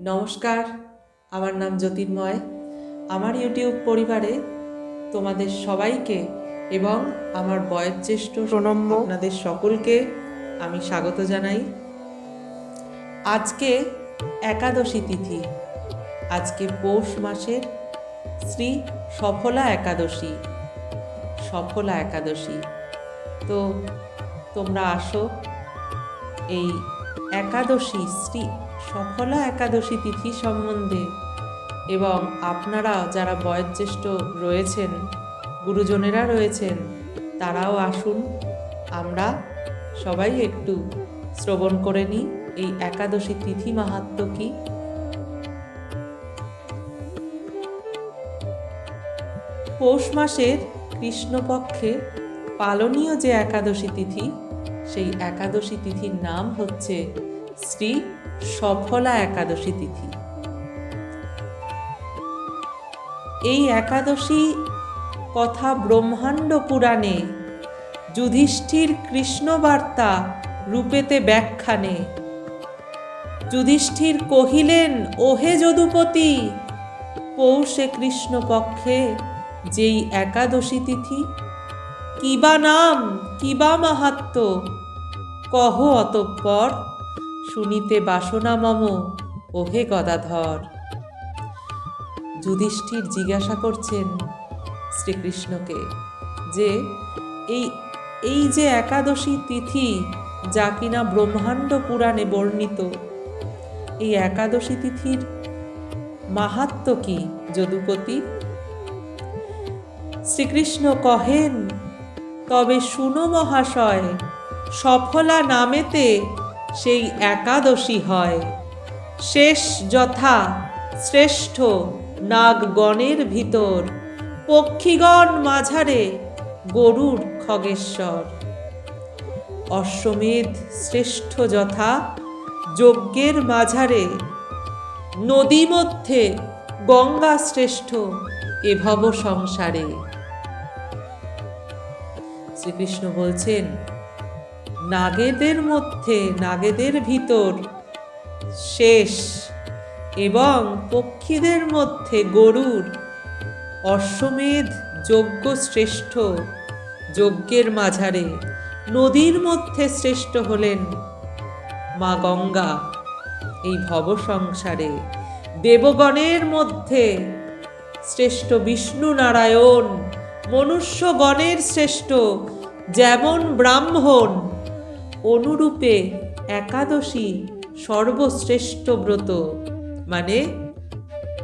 নমস্কার আমার নাম জ্যোতির্ময়। আমার ইউটিউব পরিবারে তোমাদের সবাইকে এবং আমার বয়োজ্যেষ্ঠ প্রণম্য। আপনাদের সকলকে আমি স্বাগত জানাই। আজকে একাদশী তিথি। আজকে পৌষ মাসের শ্রী সফলা একাদশী। সফলা একাদশী। তো তোমরা আসো এই একাদশী শ্রী সফলা একাদশী তিথি সম্বন্ধে এবং আপনারা যারা বয়োজ্যেষ্ঠ রয়েছেন, গুরুজনেরা রয়েছেন, তারাও আসুন। আমরা সবাই একটু শ্রবণ করে নিই এই একাদশী তিথি মাহাত্ম কি। পৌষ মাসের কৃষ্ণপক্ষে পালনীয় যে একাদশী তিথি, সেই একাদশী তিথির নাম হচ্ছে শ্রী সফলা একাদশী তিথি। এই একাদশী কথা ব্রহ্মাণ্ড পুরাণে যুধিষ্ঠির কৃষ্ণবার্তা রূপেতে ব্যাখ্যানে। যুধিষ্ঠির কহিলেন, ওহে যদুপতি, পৌষে কৃষ্ণপক্ষে যেই একাদশী তিথি কিবা নাম কিবা মাহাত্ম কহ অতঃপর শুনিতে বাসনা মম, ওহে গদাধর। যুধিষ্ঠির জিজ্ঞাসা করছেন শ্রীকৃষ্ণকে যে, এই এই যে একাদশী তিথি যা কিনা ব্রহ্মাণ্ড পুরাণে বর্ণিত, এই একাদশী তিথির মাহাত্ম কি, যদুপতি? শ্রীকৃষ্ণ কহেন, তবে শুনো মহাশয়, সফলা নামেতে সেই একাদশী হয়। শেষ যথা শ্রেষ্ঠ নাগগণের ভিতর, পক্ষীগণ মাঝারে গরুর খগেশ্বর। অশ্বমেধ শ্রেষ্ঠ যথা যজ্ঞের মাঝারে, নদী মধ্যে গঙ্গা শ্রেষ্ঠ এভব সংসারে। শ্রীকৃষ্ণ বলছেন নাগেদের মধ্যে, নাগেদের ভিতর শেষ এবং পক্ষীদের মধ্যে গরুর অশ্বমেধ যজ্ঞ শ্রেষ্ঠ যজ্ঞের মাঝারে। নদীর মধ্যে শ্রেষ্ঠ হলেন মা গঙ্গা এই ভব সংসারে দেবগণের মধ্যে শ্রেষ্ঠ বিষ্ণু নারায়ণ, মনুষ্যগণের শ্রেষ্ঠ, যেমন ব্রাহ্মণ অনুরূপে একাদশী সর্বশ্রেষ্ঠ ব্রত। মানে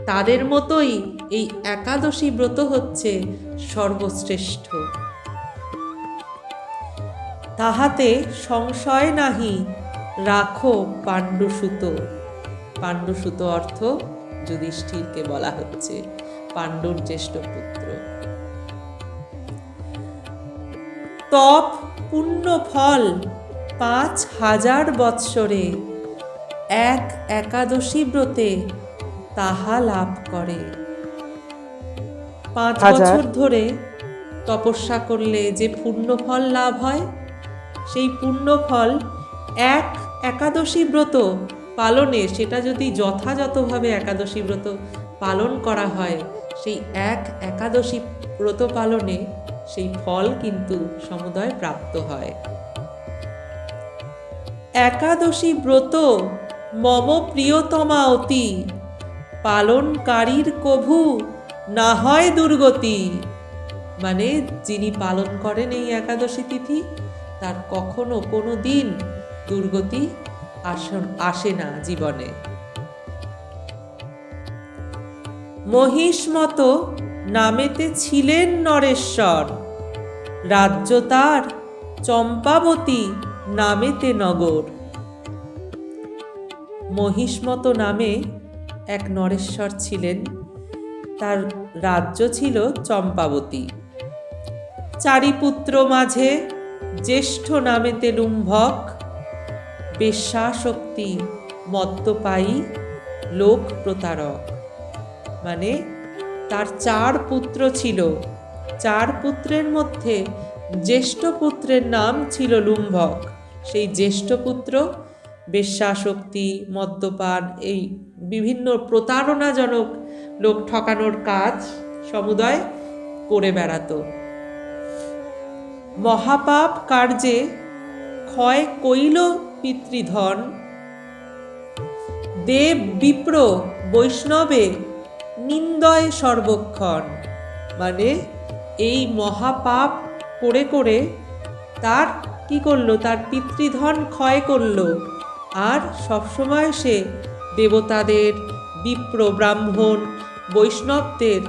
তাদের মতোই এই একাদশী ব্রত হচ্ছে সর্বশ্রেষ্ঠ। তাহাতে সংশয় নাহি, রাখো পাণ্ডুসুত। পাণ্ডুসুত অর্থ যুধিষ্ঠিরকে বলা হচ্ছে, পাণ্ডুর জ্যেষ্ঠ পুত্র। তপ, পুণ্য ফল পাঁচ হাজার বৎসরে এক একাদশী ব্রতে তাহা লাভ করে। পাঁচ বছর ধরে তপস্যা করলে যে পুণ্যফল লাভ হয় সেই পুণ্যফল এক একাদশী ব্রত পালনে সেটা যদি যথাযথভাবে একাদশী ব্রত পালন করা হয় সেই এক একাদশী ব্রত পালনে সেই ফল কিন্তু সমুদয় প্রাপ্ত হয়। একাদশী ব্রত মম প্রিয়তমা অতি। পালনকারীর কভু না হয় দুর্গতি। মানে যিনি পালন করেন এই একাদশী তিথি, তার কখনো কোনো দিন দুর্গতি আসন, আসে না জীবনে। মহিষ মতো নামেতে ছিলেন নরেশ্বর। রাজ্য তার চম্পাবতী। নামেতে নগর। মহিষ্মত নামে এক নরেশ্বর ছিলেন। তার রাজ্য ছিল চম্পাবতী। চারি পুত্র মাঝে জ্যেষ্ঠ নামেতে লুম্ভক। বেশ্যাশক্তি মদ্যপায়ী লোক প্রতারক। মানে তার চার পুত্র ছিল। চার পুত্রের মধ্যে জ্যেষ্ঠ পুত্রের নাম ছিল লুম্ভক। সেই জ্যেষ্ঠ পুত্র বেশ্যাশক্তি মদ্যপান, এই বিভিন্ন প্রতারণাজনক লোক ঠকানোর কাজ সমুদয় করে বেড়াতো। মহাপাপ কার্যে ক্ষয় কইল পিতৃধন। দেব বিপ্র বৈষ্ণবে নিন্দয় সর্বক্ষণ। মানে এই মহাপাপ করে করে তার কি করল? তার পিতৃধন ক্ষয় করল। আর সবসময় সে দেবতাদের, বিপ্র ব্রাহ্মণ, বৈষ্ণবদের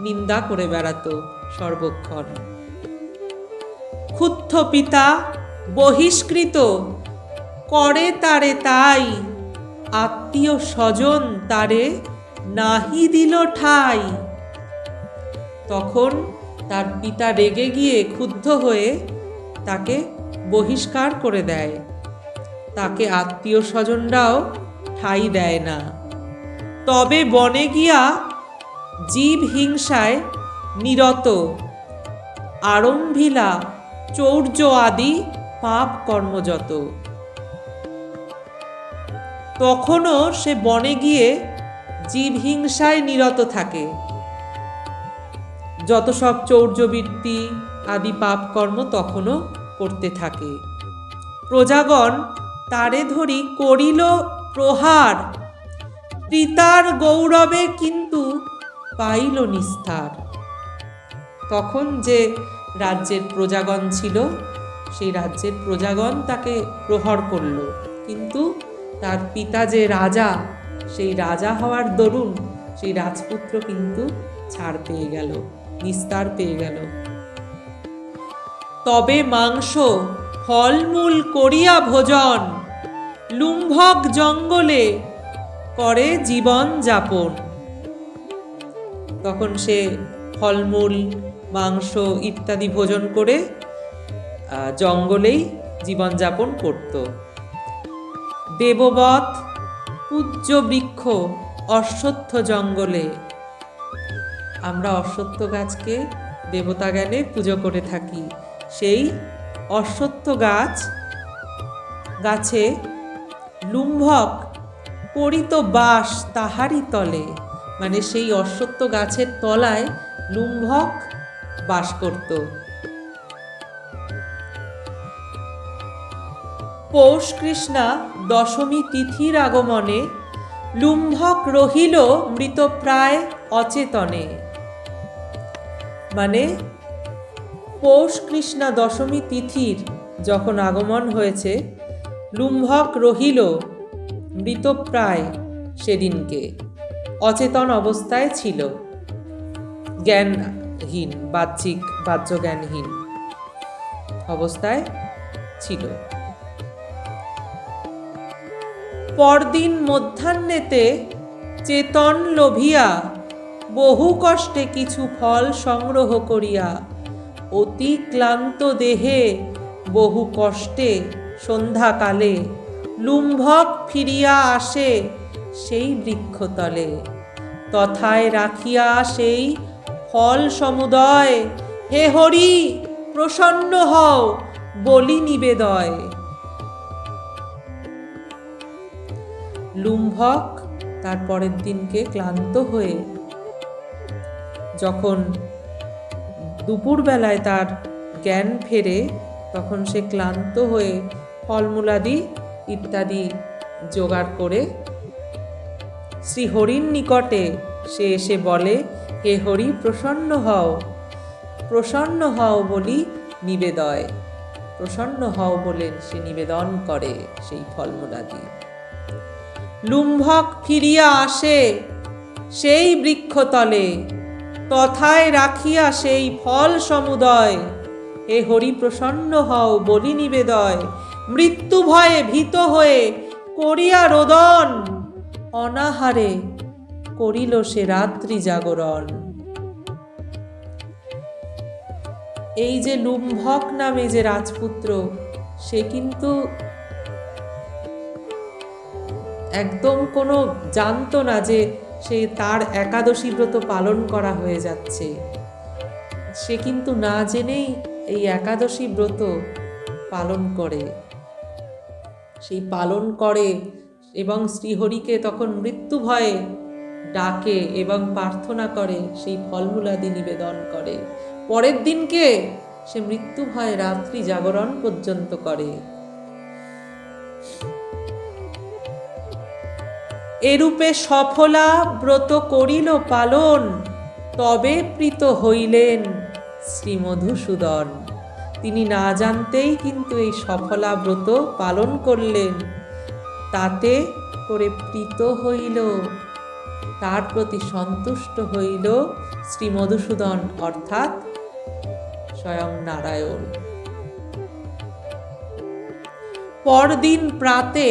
নিন্দা করে বেড়াতো সর্বক্ষণ। ক্ষুদ্ধ পিতা, বহিষ্কৃত, করে তারে তাই, আত্মীয় স্বজন তারে নাহি দিল ঠাই। তখন তার পিতা রেগে গিয়ে ক্ষুব্ধ হয়ে তাকে বহিষ্কার করে দেয়। তাকে আত্মীয় স্বজনরাও ঠাই দেয় না। তবে বনে গিয়া জীব হিংসায় নিরত। আরম্ভিলা, চৌর্য আদি পাপ কর্মযত তখনও সে বনে গিয়ে জীব হিংসায় নিরত থাকে। যত সব চৌর্যবৃত্তি আদি পাপ কর্ম তখনও করতে থাকে। প্রজাগণ তারে ধরি করিল প্রহার। পিতার গৌরবে কিন্তু পাইল নিস্তার। তখন যে রাজ্যের প্রজাগণ ছিল, সেই রাজ্যের প্রজাগণ তাকে প্রহর করল। কিন্তু তার পিতা যে রাজা, সেই রাজা হওয়ার দরুন সেই রাজপুত্র কিন্তু ছাড় পেয়ে গেল, নিস্তার পেয়ে গেল। তবে মাংস, ফলমূল করিয়া ভোজন, লুম্ভক জঙ্গলে করে জীবন যাপন। তখন সে ফলমূল, মাংস ইত্যাদি ভোজন করে জঙ্গলেই জীবনযাপন করত। দেববৎ, পূজ্য বৃক্ষ, অশ্বত্থ জঙ্গলে। আমরা অশ্বত্থ গাছকে দেবতা জ্ঞানে পুজো করে থাকি। সেই অশ্বত্থ গাছ গাছে লুম্ভক করিত বাস তাহারি তলে। মানে সেই অশ্বত্থ গাছের তলায় লুম্ভক বাস করত। পৌষ কৃষ্ণা দশমী তিথির আগমনে লুম্ভক রহিল মৃতপ্রায় অচেতনে। মানে পৌষ কৃষ্ণা দশমী তিথির যখন আগমন হয়েছে, লুম্ভক রহিল মৃতপ্রায় সেদিনকে। অচেতন অবস্থায় ছিল। জ্ঞানহীন, বাহ্যিক বাহ্য জ্ঞানহীন অবস্থায় ছিল। পরদিন মধ্যাহ্নেতে চেতন লোভিয়া বহু কষ্টে কিছু ফল সংগ্রহ করিয়া অতি ক্লান্ত দেহে, বহু কষ্টে সন্ধ্যাকালে লুম্ভক ফিরিয়া আসে সেই বৃক্ষতলে। তথায় রাখিয়া সেই ফল সমুদয়, হে হরি, প্রসন্ন হও বলি নিবেদয়। লুম্ভক তার পরের দিনকে ক্লান্ত হয়ে, যখন দুপুরবেলায় তার জ্ঞান ফেরে তখন সে ক্লান্ত হয়ে ফলমূলাদি ইত্যাদি জোগাড় করে শ্রী হরির নিকটে সে এসে বলে, হে হরি, প্রসন্ন হও। প্রসন্ন হও বলি নিবেদয়। প্রসন্ন হও বলে সে নিবেদন করে সেই ফলমূলাদি। লুম্ভক ফিরিয়া আসে সেই বৃক্ষতলে। তথায় রাখিয়া সেই ফল সমুদয়। হে হরি প্রসন্ন হও বলি নিবেদয়, মৃত্যু ভয়ে ভীত হয়ে করিয়া রোদন। অনাহারে করিল সে রাত্রি জাগরণ। এই যে লুম্ভক নামে যে রাজপুত্র, সে কিন্তু একদম কোনো জানতো না যে সে তার একাদশী ব্রত পালন করা হয়ে যাচ্ছে। সে কিন্তু না জেনেই এই একাদশী ব্রত পালন করে। সেই পালন করে এবং শ্রীহরিকে তখন মৃত্যু ভয়ে ডাকে এবং প্রার্থনা করে, সেই ফলমূলাদি নিবেদন করে। পরের দিনকে সে মৃত্যু ভয়ে রাত্রি জাগরণ পর্যন্ত করে। এরূপে সফলা ব্রত করিল পালন, তবে প্রীত হইলেন শ্রী মধুসূদন তিনি না জানতেই কিন্তু এই সফলা ব্রত পালন করলেন। তাতে করে প্রীত হইল, তার প্রতি সন্তুষ্ট হইল শ্রী মধুসূদন অর্থাৎ স্বয়ং নারায়ণ। পরদিন প্রাতে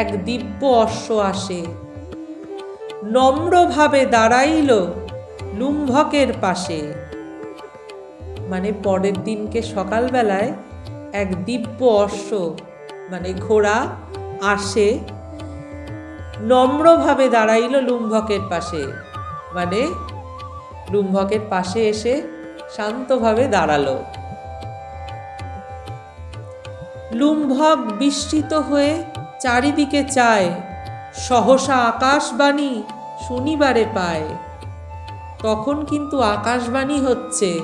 এক দিব্য অশ্ব আসে। নম্রভাবে দাঁড়াইল লুম্ভকের পাশে। মানে পরের দিনকে সকালবেলায় এক দিব্য অশ্ব মানে ঘোড়া, আসে। নম্রভাবে দাঁড়াইল লুম্ভকের পাশে। মানে লুম্ভকের পাশে এসে শান্তভাবে দাঁড়াল। লুম্ভক বিস্মিত হয়ে চারিদিকে চায়, সহসা আকাশবাণী শনিবারে পায়। তখন কিন্তু আকাশবাণী হচ্ছে।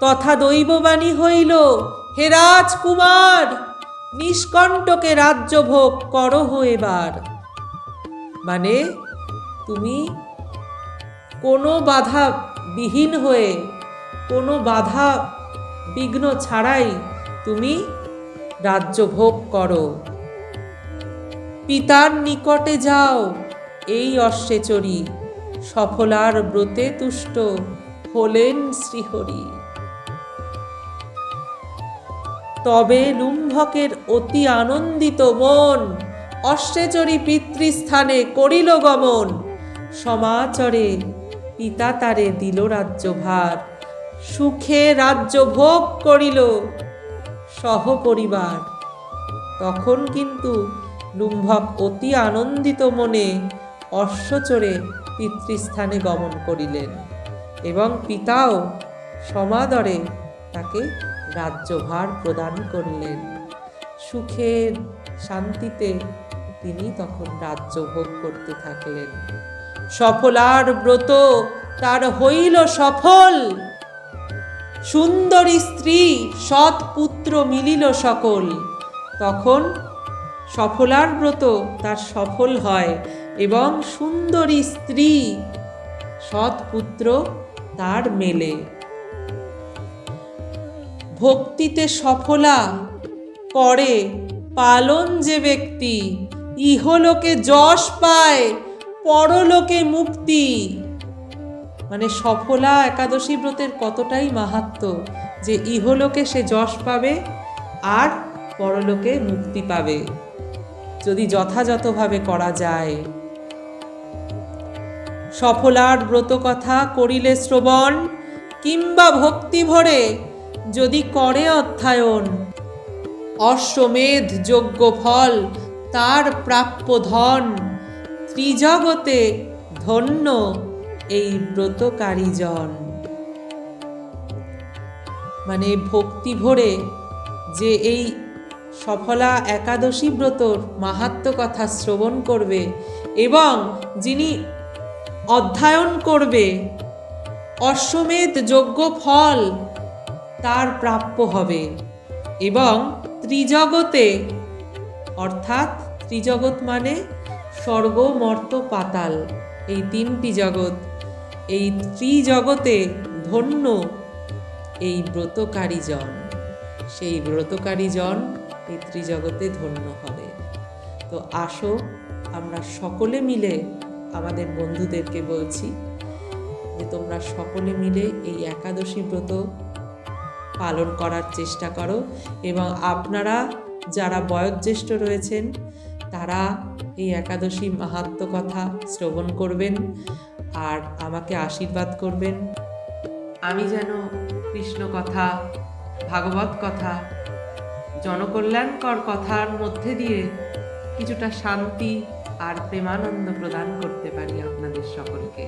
তথা দৈববাণী হইল, হে রাজকুমার, নিষ্কণ্টকে রাজ্যভোগ করহ এবার। মানে তুমি কোনো বাধা বিহীন হয়ে, কোনো বাধা বিঘ্ন ছাড়াই তুমি রাজ্যভোগ করো। পিতার নিকটে যাও। এই অশ্বেচরী সফলার ব্রতে তুষ্ট হলেন শ্রীহরি। তবে লুম্ভকের অতি আনন্দিত মন অশ্বেচরী পিতৃস্থানে করিল গমন। সমাচরে পিতা তারে দিল রাজ্যভার, সুখে রাজ্য ভোগ করিল সহপরিবার তখন কিন্তু লুম্ভক অতি আনন্দিত মনে অশ্বচরে পিতৃস্থানে গমন করিলেন এবং পিতাও সমাদরে তাকে রাজ্যভার প্রদান করলেন। সুখের শান্তিতে তিনি তখন রাজ্য ভোগ করতে থাকলেন। সফলার ব্রত তার হইল সফল। সুন্দরী স্ত্রী সৎ পুত্র মিলিল সকল। তখন সফলার ব্রত তার সফল হয় এবং সুন্দরী স্ত্রী সৎ পুত্র তার মেলে। ভক্তিতে সফলা করে, পালন যে ব্যক্তি, ইহলোকে যশ পায়, পরলোকে মুক্তি। মানে সফলা একাদশী ব্রতের কতটাই মাহাত্ম যে ইহলোকে সে যশ পাবে আর পরলোকে মুক্তি পাবে। যদি যথাযথভাবে করা যায়। সফলার ব্রত কথা করিলে শ্রবণ, কিংবা ভক্তি ভরে যদি করে অধ্যায়ন, অশ্বমেধ যোগ্য ফল, তার প্রাপ্য ধন, ত্রিজগতে ধন্য এই ব্রতকারী জন মানে ভক্তি ভরে যে এই সফলা একাদশী ব্রতর মাহাত্ম কথা শ্রবণ করবে এবং যিনি অধ্যয়ন করবে, অশ্বমেধ যোগ্য ফল তার প্রাপ্য হবে। এবং ত্রিজগতে, অর্থাৎ ত্রিজগৎ মানে স্বর্গ, মর্ত, পাতাল, এই তিনটি জগৎ, এই ত্রিজগতে ধন্য এই ব্রতকারী জন সেই ব্রতকারী জন এই ত্রিজগতে ধন্য হবে। তো আসো, আমরা সকলে মিলে আমাদের বন্ধুদেরকে বলছি যে তোমরা সকলে মিলে এই একাদশী ব্রত পালন করার চেষ্টা করো এবং আপনারা যারা বয়োজ্যেষ্ঠ রয়েছেন, তারা এই একাদশী মাহাত্ম কথা শ্রবণ করবেন আর আমাকে আশীর্বাদ করবেন। আমি যেন কৃষ্ণ কথা, ভাগবত কথা জনকল্যাণকর কথার মধ্যে দিয়ে কিছুটা শান্তি আর প্রেমানন্দ প্রদান করতে পারি আপনাদের সকলকে।